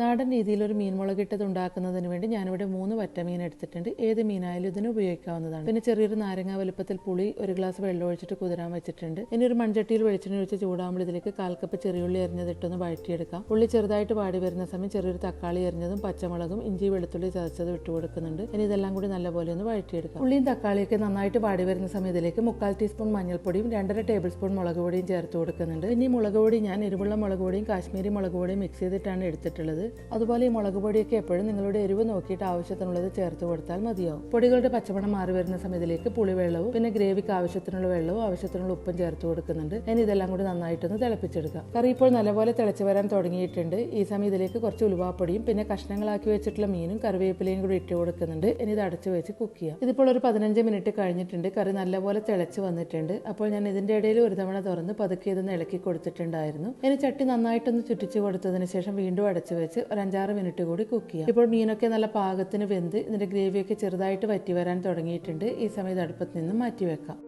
നാടൻ രീതിയിൽ ഒരു മീൻ മുളകിട്ടത് ഉണ്ടാക്കുന്നതിന് വേണ്ടി ഞാനിവിടെ മൂന്ന് വറ്റ മീൻ എടുത്തിട്ടുണ്ട്. ഏത് മീനായാലും ഇതിന് ഉപയോഗിക്കാവുന്നതാണ്. പിന്നെ ചെറിയൊരു നാരങ്ങ വലുപ്പത്തിൽ പുളി ഒരു ഗ്ലാസ് വെള്ളം ഒഴിച്ചിട്ട് കുതിരാൻ വെച്ചിട്ടുണ്ട്. ഇനി ഒരു മൺചട്ടിയിൽ വെളിച്ചെണ്ണ ഒഴിച്ച് ചൂടാകുമ്പോൾ ഇതിലേക്ക് കാൽ കപ്പ് ചെറിയുള്ളി എറിഞ്ഞതിട്ടൊന്ന് വഴറ്റിയെടുക്കാം. ഉള്ളി ചെറുതായിട്ട് വാടി വരുന്ന സമയം ചെറിയൊരു തക്കാളി എറിഞ്ഞതും പച്ചമുളകും ഇഞ്ചി വെളുത്തുള്ളി ചതച്ചതും ഇട്ട് കൊടുക്കുന്നുണ്ട്. ഇനി ഇതെല്ലാം കൂടി നല്ലപോലെ ഒന്ന് വഴറ്റിയെടുക്കാം. ഉള്ളിയും തക്കാളിയൊക്കെ നന്നായിട്ട് വാടി വരുന്ന സമയം ഇതിലേക്ക് മുക്കാൽ ടീസ്പൂൺ മഞ്ഞൾപ്പൊടിയും രണ്ടര ടേബിൾ സ്പൂൺ മുളക് പൊടിയും ചേർത്ത് കൊടുക്കുന്നുണ്ട്. ഇനി മുളക് പൊടി ഞാൻ എരിവുള്ള മുളക് പൊടിയും കാശ്മീരി മുളക് പൊടിയും മിക്സ് ചെയ്തിട്ടാണ് എടുത്തിട്ടുള്ളത്. അതുപോലെ ഈ മുളക് പൊടിയൊക്കെ എപ്പോഴും നിങ്ങളുടെ എരിവ് നോക്കിയിട്ട് ആവശ്യത്തിനുള്ളത് ചേർത്ത് കൊടുത്താൽ മതിയാവും. പൊടികളുടെ പച്ചമണം മാറി വരുന്ന സമയത്തിലേക്ക് പുളിവെള്ളവും പിന്നെ ഗ്രേവിക്ക് ആവശ്യത്തിനുള്ള വെള്ളവും ആവശ്യത്തിനുള്ള ഉപ്പും ചേർത്ത് കൊടുക്കുന്നുണ്ട്. ഇനി ഇതെല്ലാം കൂടി നന്നായിട്ടൊന്ന് തിളപ്പിച്ചെടുക്കുക കറി ഇപ്പോൾ നല്ലപോലെ തിളച്ച് വരാൻ തുടങ്ങിയിട്ടുണ്ട്. ഈ സമയം ഇതിലേക്ക് കുറച്ച് ഉലുവാപ്പൊടിയും പിന്നെ കഷ്ണങ്ങളാക്കി വെച്ചിട്ടുള്ള മീനും കറിവേപ്പിലയും കൂടി ഇട്ട് കൊടുക്കുന്നുണ്ട്. ഇനി ഇത് അടച്ചു വെച്ച് കുക്ക് ചെയ്യാം. ഇതിപ്പോൾ ഒരു പതിനഞ്ച് മിനിറ്റ് കഴിഞ്ഞിട്ടുണ്ട്. കറി നല്ലപോലെ തിളച്ച് വന്നിട്ടുണ്ട്. അപ്പോൾ ഞാൻ ഇതിന്റെ ഇടയിൽ ഒരു തവണ തുറന്ന് പതുക്കെ ഇതൊന്ന് ഇളക്കി കൊടുത്തിട്ടുണ്ടായിരുന്നു. ഇനി ചട്ടി നന്നായിട്ടൊന്ന് ചുറ്റിച്ച് കൊടുത്തതിന് ശേഷം വീണ്ടും അടച്ചു വെച്ച് ഒരു അഞ്ചാറ് മിനിറ്റ് കൂടി കുക്ക് ചെയ്യാം. ഇപ്പോൾ മീനൊക്കെ നല്ല പാകത്തിന് വെന്ത് ഇതിന്റെ ഗ്രേവിയൊക്കെ ചെറുതായിട്ട് വറ്റി വരാൻ തുടങ്ങിയിട്ടുണ്ട്. ഈ സമയത്ത് അടുപ്പത്ത് നിന്ന് മാറ്റി വെക്കാം